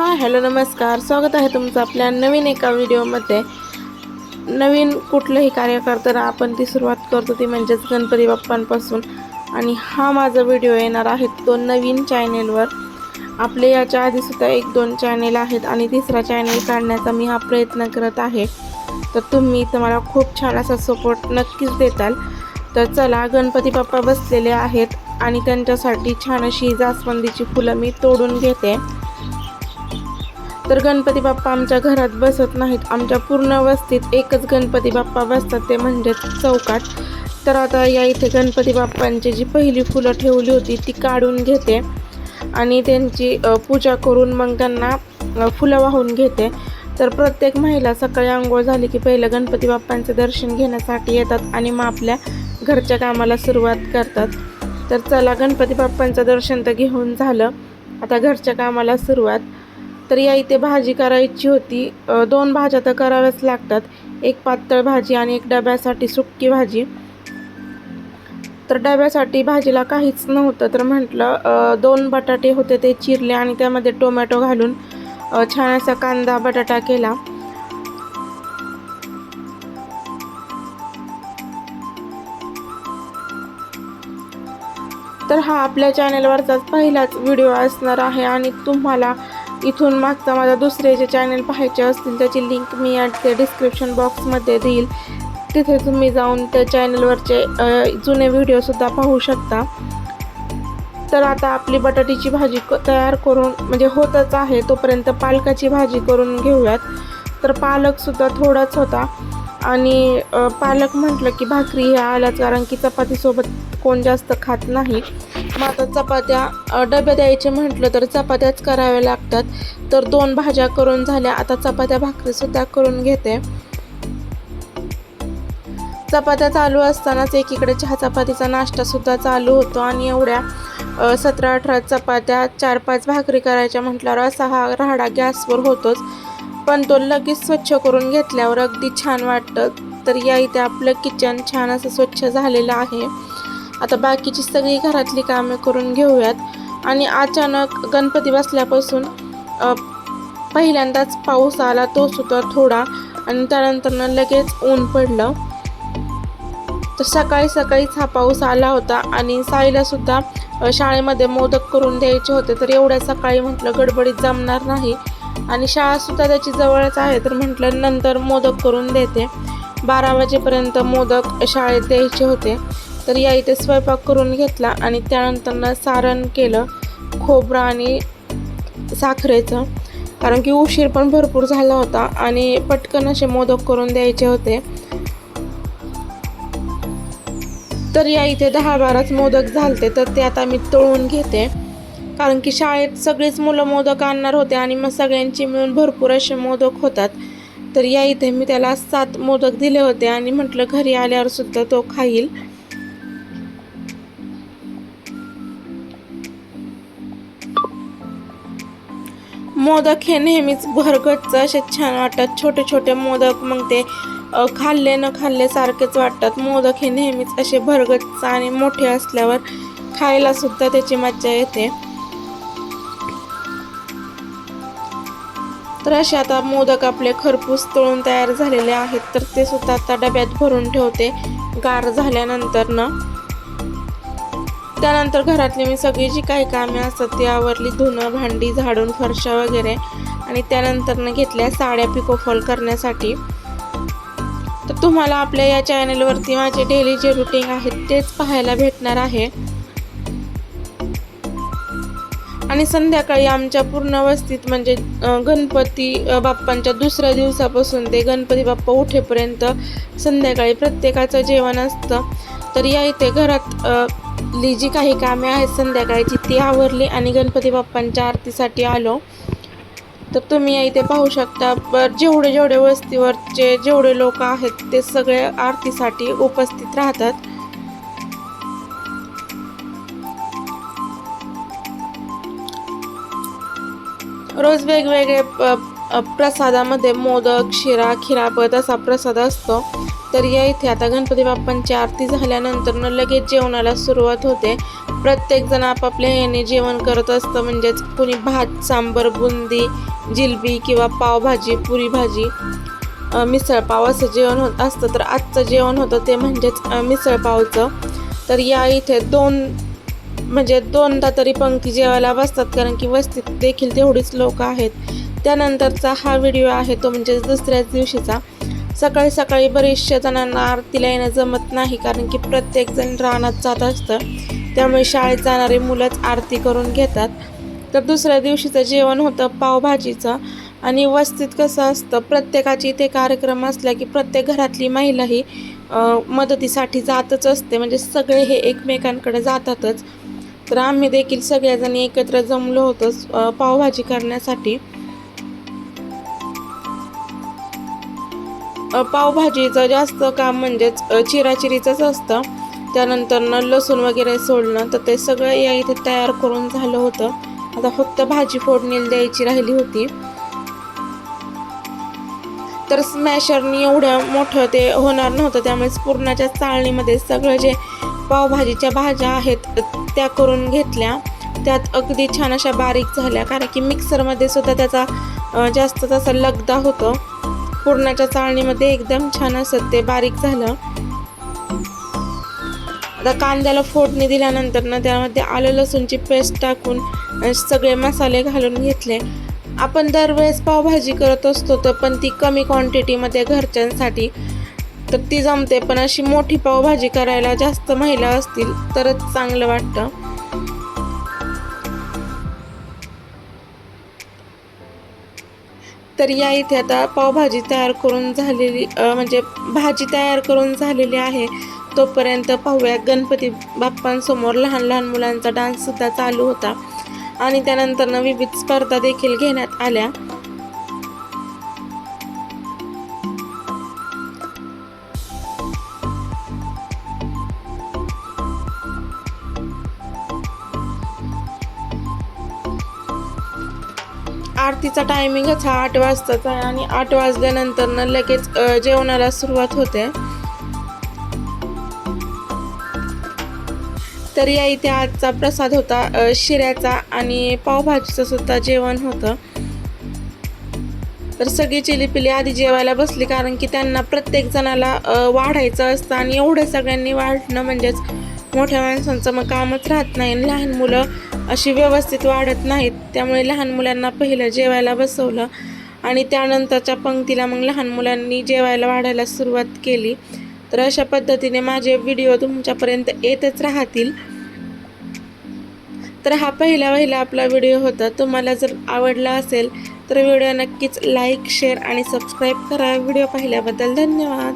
हां हॅलो नमस्कार. स्वागत आहे तुमचं आपल्या नवीन एका व्हिडिओमध्ये. नवीन कुठलंही कार्य करताना आपण ती सुरुवात करतो ती म्हणजेच गणपती बाप्पांपासून. आणि हा माझा व्हिडिओ येणार आहे तो नवीन चॅनेलवर. आपले याच्या आधीसुद्धा एक दोन चॅनेल आहेत आणि तिसरा चॅनेल काढण्याचा मी हा प्रयत्न करत आहे. तर तुम्ही तर मला खूप छान असा सपोर्ट नक्कीच देताल. तर चला गणपती बाप्पा बसलेले आहेत आणि त्यांच्यासाठी छान अशी जास्वंदीची फुलं मी तोडून घेते. तर गणपती बाप्पा आमच्या घरात बसत नाहीत. आमच्या पूर्ण वस्तीत एकच गणपती बाप्पा बसतात ते म्हणजेच चौकाट तर आता या इथे गणपती बाप्पांची जी पहिली फुलं ठेवली होती ती काढून घेते. आणि त्यांची पूजा करून मग त्यांना फुलं वाहून घेते. तर प्रत्येक महिला सकाळी आंघोळ झाली की पहिलं गणपती बाप्पांचं दर्शन घेण्यासाठी येतात आणि मग आपल्या घरच्या कामाला सुरुवात करतात. तर चला गणपती बाप्पांचं दर्शन तर घेऊन झालं. आता घरच्या कामाला सुरुवात. तर या इथे भाजी करायची होती. दोन भाज्या तर कराव्याच लागतात. एक पातळ भाजी आणि एक डब्यासाठी सुक्की भाजी. तर डब्यासाठी भाजीला काहीच नव्हतं तर म्हटलं दोन बटाटे होते ते चिरले आणि त्यामध्ये टोमॅटो घालून छान असा कांदा बटाटा केला. तर हा आपल्या चॅनलवरचाच पहिलाच व्हिडिओ असणार आहे आणि तुम्हाला इथून मागचा माझा दुसरे जे चॅनल पाहायचे असतील त्याची लिंक मी या ते डिस्क्रिप्शन बॉक्समध्ये देईल. तिथे तुम्ही जाऊन त्या चॅनलवरचे जुने व्हिडिओसुद्धा पाहू शकता. तर आता आपली बटाट्याची भाजी क तयार करून म्हणजे होतच आहे तोपर्यंत पालकाची भाजी करून घेऊयात. तर पालकसुद्धा थोडाच होता. आणि पालक म्हटलं की भाकरी ह्या आल्याच कारण की चपातीसोबत कोण जास्त खात नाही. मग आता चपात्या डबे द्यायचे म्हटलं तर चपात्याच कराव्या लागतात. तर दोन भाज्या करून झाल्या. आता चपात्या भाकरीसुद्धा करून घेते. चपात्या चालू असतानाच एकीकडे चहा चपातीचा नाश्तासुद्धा चालू होतो आणि एवढ्या सतरा अठरा चपात्या चार पाच भाकरी करायच्या म्हटल्यावर असा हा राहाडा गॅसवर होतोच. पण तो लगेच स्वच्छ करून घेतल्यावर अगदी छान वाटतं. तर या इथे आपलं किचन छान असं स्वच्छ झालेलं आहे. आता बाकीची सगळी घरातली कामे करून घेऊयात. आणि अचानक गणपती बसल्यापासून पहिल्यांदाच पाऊस आला तो सुद्धा थोडा आणि त्यानंतर लगेच ऊन पडलं. तर सकाळी सकाळीच हा पाऊस आला होता आणि साईला सुद्धा शाळेमध्ये मोदक करून द्यायचे होते. तर एवढ्या सकाळी म्हटलं गडबडीत जमणार नाही. आणि शाळासुद्धा त्याची जवळच आहे. तर म्हटलं नंतर मोदक करून देते. बारा वाजेपर्यंत मोदक शाळेत द्यायचे होते. तर या इथे स्वयंपाक करून घेतला आणि त्यानंतर सारण केलं खोबरं आणि साखरेचं. कारण की उशीर पण भरपूर झाला होता आणि पटकन असे मोदक करून द्यायचे होते. तर या इथे दहा बाराच मोदक झालते तर ते आता मी तळून घेते. कारण की शाळेत सगळीच मुलं मोदक आणणार होते आणि मग सगळ्यांची मिळून भरपूर असे मोदक होतात. तर या इथे मी त्याला सात मोदक दिले होते आणि म्हटलं घरी आल्यावर सुद्धा तो खाईल. मोदक हे नेहमीच भरगच्च असे छान वाटतात. छोटे छोटे मोदक मग ते खाल्ले न खाल्ले सारखेच वाटतात. मोदक हे नेहमीच असे भरगच्च आणि मोठे असल्यावर खायला सुद्धा त्याची मज्जा येते. तर असे आता मोदक आपले खरपूस तळून तयार झालेले आहेत. तर ते सुद्धा आता डब्यात भरून ठेवते. गार झाल्यानंतर ना त्यानंतर घरातली मी सगळी जी काही कामे असतात ती आवरली. धुणं भांडी झाडून फरशा वगैरे. आणि त्यानंतरनं घेतल्या साड्या पिकोफॉल करण्यासाठी. तर तुम्हाला आपल्या या चॅनलवरती माझे डेली जे रुटीन आहेत तेच पाहायला भेटणार आहे. आणि संध्याकाळी आमच्या पूर्ण वस्तीत म्हणजे गणपती बाप्पांच्या दुसऱ्या दिवसापासून ते गणपती बाप्पा उठेपर्यंत संध्याकाळी प्रत्येकाचं जेवण असतं. तर या इथे घरात आपली जी काही कामे आहेत संध्याकाळची ती आवरली आणि गणपती बाप्पांच्या आरतीसाठी आलो. तर तुम्ही या इथे पाहू शकता बर जेवढे जेवढे वस्तीवरचे जेवढे लोक आहेत ते सगळे आरतीसाठी उपस्थित राहतात. रोज वेगवेगळे प- प्रसादामध्ये मोदक शिरा खिरापत असा प्रसाद असतो. तर या इथे आता गणपती बाप्पांची आरती झाल्यानंतर न लगेच जेवणाला सुरुवात होते. प्रत्येकजण आपापल्या ह्याने जेवण करत असतं. म्हणजेच कुणी भात सांबर बुंदी जिलबी किंवा पावभाजी पुरी भाजी मिसळपाव असं जेवण होत असतं. तर आजचं जेवण होतं ते म्हणजेच मिसळपावचं. तर या इथे दोन म्हणजे दोनदा तरी पंक्ती जेवायला बसतात. कारण की वस्तीत देखील तेवढीच लोक आहेत. त्यानंतरचा हा व्हिडिओ आहे तो म्हणजे दुसऱ्याच दिवशीचा. सकाळी सकाळी बरेचशा जणांना आरतीला येणं जमत नाही कारण की प्रत्येकजण रानात जात असतं. त्यामुळे शाळेत जाणारी मुलंच आरती करून घेतात. तर दुसऱ्या दिवशीचं जेवण होतं पावभाजीचं. आणि वस्तीत कसं असतं प्रत्येकाची इथे कार्यक्रम असला की प्रत्येक घरातली महिला ही मदतीसाठी जातच असते. म्हणजे सगळे हे एकमेकांकडे जातातच. तर आम्ही देखील सगळ्याजणी एकत्र जमलो होतो पावभाजी करण्यासाठी. पावभाजीचं जास्त काम म्हणजेच चिराचिरीचंच असतं. त्यानंतर लसूण वगैरे सोडणं तर ते सगळं या इथे तयार करून झालं होतं. आता फक्त भाजी फोडणीला द्यायची राहिली होती. तर स्मॅशरनी एवढं मोठं ते होणार नव्हतं. त्यामुळे पूर्णाच्या चाळणीमध्ये सगळं जे पावभाजीच्या भाज्या आहेत त्या करून घेतल्या. त्यात अगदी छान अशा बारीक झाल्या कारण की मिक्सरमध्ये सुद्धा त्याचा जास्त तसा लगदा होतो. पुरणाच्या चाळणीमध्ये एकदम छान असत ते बारीक झालं. आता कांद्याला फोडणी दिल्यानंतर ना त्यामध्ये आलं लसूणची पेस्ट टाकून सगळे मसाले घालून घेतले. आपण दरवेळेस पावभाजी करत असतो तर पण ती कमी क्वांटिटीमध्ये घरच्यांसाठी तर ती जमते. पण अशी मोठी पावभाजी करायला जास्त महिला असतील तरच चांगलं वाटतं. तर या इथे आता पावभाजी तयार करून झालेली म्हणजे भाजी तयार करून झालेली आहे. तोपर्यंत पाहूया गणपती बाप्पांसमोर लहान लहान मुलांचा डान्ससुद्धा चालू होता. आणि त्यानंतरनं विविध स्पर्धा देखील घेण्यात आल्या. आरतीचा टायमिंगच हा आठ वाजताचा आहे आणि आठ वाजल्यानंतर लगेच जेवणाला सुरुवात होते. तर या इथे आजचा प्रसाद होता शिऱ्याचा आणि पावभाजीचं सुद्धा जेवण होतं. तर सगळी चिलीपिली आधी जेवायला बसली कारण की त्यांना प्रत्येक जणाला वाढायचं असतं आणि एवढं सगळ्यांनी वाढणं म्हणजेच मोठ्या माणसांचं मग कामच राहत नाही. लहान मुलं अशी व्यवस्थित वाढत नाहीत. त्यामुळे लहान मुलांना पहिलं जेवायला बसवलं आणि त्यानंतरच्या पंक्तीला मग लहान मुलांनी जेवायला वाढायला सुरुवात केली. तर अशा पद्धतीने माझे व्हिडिओ तुमच्यापर्यंत येतच राहतील. तर हा पहिला पहिला आपला व्हिडिओ होता. तुम्हाला जर आवडला असेल तर व्हिडिओ नक्कीच लाईक शेअर आणि सबस्क्राईब करा. व्हिडिओ पाहिल्याबद्दल धन्यवाद.